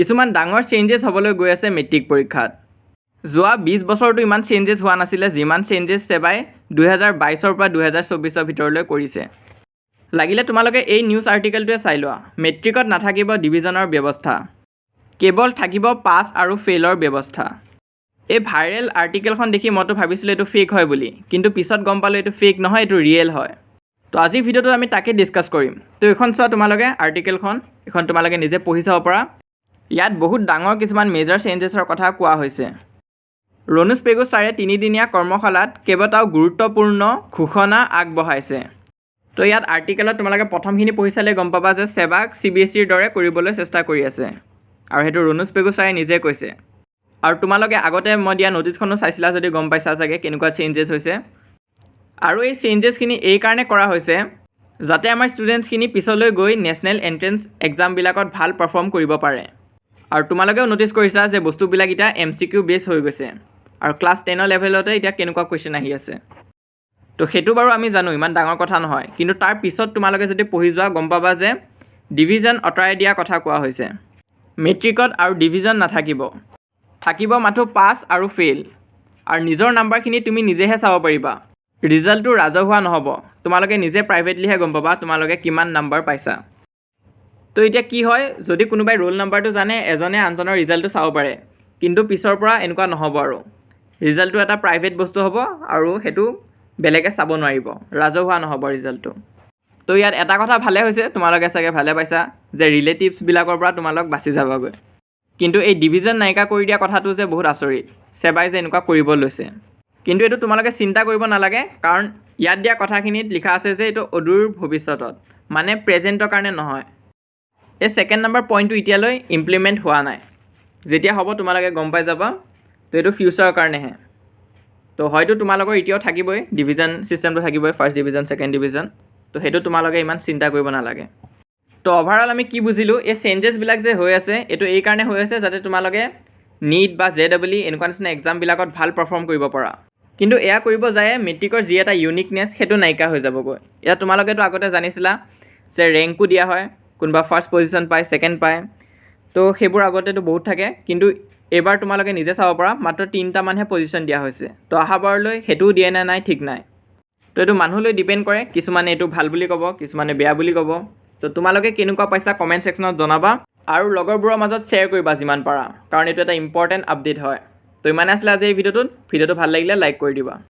কিছুমান ডাঙৰ চেঞ্জেছ হ'বলৈ গৈ আছে মেট্ৰিক পৰীক্ষাত। যোৱা বিছ বছৰতো ইমান চেঞ্জেছ হোৱা নাছিলে যিমান চেঞ্জেছ ছেবাই দুহেজাৰ বাইছৰ পৰা দুহেজাৰ চৌবিছৰ ভিতৰলৈ কৰিছে। লাগিলে তোমালোকে এই নিউজ আৰ্টিকেলটোৱে চাই লোৱা। মেট্ৰিকত নাথাকিব ডিভিজনৰ ব্যৱস্থা। কেৱল থাকিব পাছ আৰু ফেইলৰ ব্যৱস্থা। এই ভাইৰেল আৰ্টিকেলখন দেখি মইতো ভাবিছিলোঁ এইটো ফেক হয় বুলি, কিন্তু পিছত গম পালোঁ এইটো ফেক নহয়, এইটো ৰিয়েল হয়। তো আজিৰ ভিডিঅ'টোত আমি তাকে ডিছকাছ কৰিম। তো এইখন চোৱা তোমালোকে আৰ্টিকেলখন এইখন তোমালোকে নিজে পঢ়ি চাব পাৰা। ইয়াত বহুত ডাঙৰ কিছুমান মেজৰ চেঞ্জেছৰ কথা কোৱা হৈছে। ৰণোজ পেগু ছাৰে তিনিদিনীয়া কৰ্মশালাত কেইবাটাও গুৰুত্বপূৰ্ণ ঘোষণা আগবঢ়াইছে। তো ইয়াত আৰ্টিকেলত তোমালোকে প্ৰথমখিনি পঢ়ি চালে গম পাবা যে ছেবাক চি বি এছ ইৰ দৰে কৰিবলৈ চেষ্টা কৰি আছে। আৰু সেইটো ৰণোজ পেগু ছাৰে নিজে কৈছে। আৰু তোমালোকে আগতে মই দিয়া ন'টিছখনো চাইছিলা যদি গম পাইছা চাগে কেনেকুৱা চেঞ্জেছ হৈছে। আৰু এই চেঞ্জেছখিনি এই কাৰণে কৰা হৈছে যাতে আমাৰ ষ্টুডেণ্টছখিনি পিছলৈ গৈ নেশ্যনেল এণ্ট্ৰেঞ্চ এক্সামবিলাকত ভাল পাৰফৰ্ম কৰিব পাৰে। আৰু তোমালোকেও ন'টিছ কৰিছা যে বস্তুবিলাক এতিয়া এম চি কিউ বেছ হৈ গৈছে। আৰু ক্লাছ টেনৰ লেভেলতে এতিয়া কেনেকুৱা কুৱেশ্যন আহি আছে। তো সেইটো বাৰু আমি জানো ইমান ডাঙৰ কথা নহয়। কিন্তু তাৰ পিছত তোমালোকে যদি পঢ়ি যোৱা গম পাবা যে ডিভিজন আঁতৰাই দিয়াৰ কথা কোৱা হৈছে। মেট্ৰিকত আৰু ডিভিজন নাথাকিব। থাকিব মাথো পাছ আৰু ফেইল আৰু নিজৰ নাম্বাৰখিনি তুমি নিজেহে চাব পাৰিবা। ৰিজাল্টটো ৰাজহুৱা নহ'ব। তোমালোকে নিজে প্ৰাইভেটলিহে গম পাবা তোমালোকে কিমান নাম্বাৰ পাইছা। তো এতিয়া কি হয় যদি কোনোবাই ৰোল নাম্বাৰটো জানে এজনে আনজনৰ ৰিজাল্টটো চাব পাৰে। কিন্তু পিছৰ পৰা এনেকুৱা নহ'ব আৰু। ৰিজাল্টটো এটা প্ৰাইভেট বস্তু হ'ব আৰু সেইটো বেলেগে চাব নোৱাৰিব। ৰাজহুৱা নহ'ব ৰিজাল্টটো তো ইয়াত এটা কথা ভালে হৈছে তোমালোকে চাগে ভালে পাইছা যে ৰিলেটিভছবিলাকৰ পৰা তোমালোক বাচি যাবাগৈ। কিন্তু এই ডিভিজন নাইকিয়া কৰি দিয়া কথাটো যে বহুত আচৰিত। ছেবাই যে এনেকুৱা কৰিব লৈছে। কিন্তু এইটো তোমালোকে চিন্তা কৰিব নালাগে কাৰণ ইয়াত দিয়া কথাখিনিত লিখা আছে যে এইটো অদূৰ ভৱিষ্যতত। মানে প্ৰেজেণ্টৰ কাৰণে নহয়। এই ছেকেণ্ড নম্বৰ পইণ্টটো এতিয়ালৈ ইমপ্লিমেণ্ট হোৱা নাই। যেতিয়া হ'ব, তোমালোকে গম পাই যাবা, তো এইটো ফিউচাৰৰ কাৰণেহে। তো হয়তো তোমালোকৰ এতিয়াও থাকিবই ডিভিজন ছিষ্টেমটো থাকিবই ফাৰ্ষ্ট ডিভিজন ছেকেণ্ড ডিভিজন তো সেইটো তোমালোকে ইমান চিন্তা কৰিব নালাগে। তো অভাৰঅল আমি কি বুজিলোঁ, এই চেঞ্জেছবিলাক যে হৈ আছে, এইটো এই কাৰণে হৈ আছে যাতে তোমালোকে নীট বা জে ডাবল ই এনেকুৱা নিচিনা এক্সামবিলাকত ভালো পাৰফৰ্ম কৰিব পৰা। কিন্তু এয়া কৰিব যায় মেট্ৰিকৰ যি এটা ইউনিকনেছ সেইটো নাইকিয়া হৈ যাবগৈ। এতিয়া তোমালোকেতো আগতে জানিছিলা যে ৰেংকো দিয়া হয় কোনোবা ফাৰ্ষ্ট পজিশ্যন পায় ছেকেণ্ড পায়। তো সেইবোৰ আগতেতো বহুত থাকে, কিন্তু এইবাৰ তোমালোকে নিজে চাব পাৰা, মাত্ৰ তিনিটামানহে পজিশ্যন দিয়া হৈছে। তো অহাবাৰলৈ সেইটোও দিয়ে নে নাই, ঠিক নাই। তো এইটো মানুহলৈ ডিপেণ্ড কৰে, কিছুমানে এইটো ভালো বুলি ক'ব, কিছুমানে বেয়া বুলি ক'ব। তো তোমালোকে কেনেকুৱা পাইছা কমেণ্ট ছেকশ্যনত জনাবা, আৰু লগৰবোৰৰ মাজত শ্বেয়াৰ কৰিবা যিমান পাৰা, কাৰণ এইটো এটা ইম্পৰ্টেণ্ট আপডেট হয়। তো ইমানে আছিলে আজি এই ভিডিঅ'টোত, ভিডিঅ'টো ভালো লাগিলে লাইক কৰি দিবা।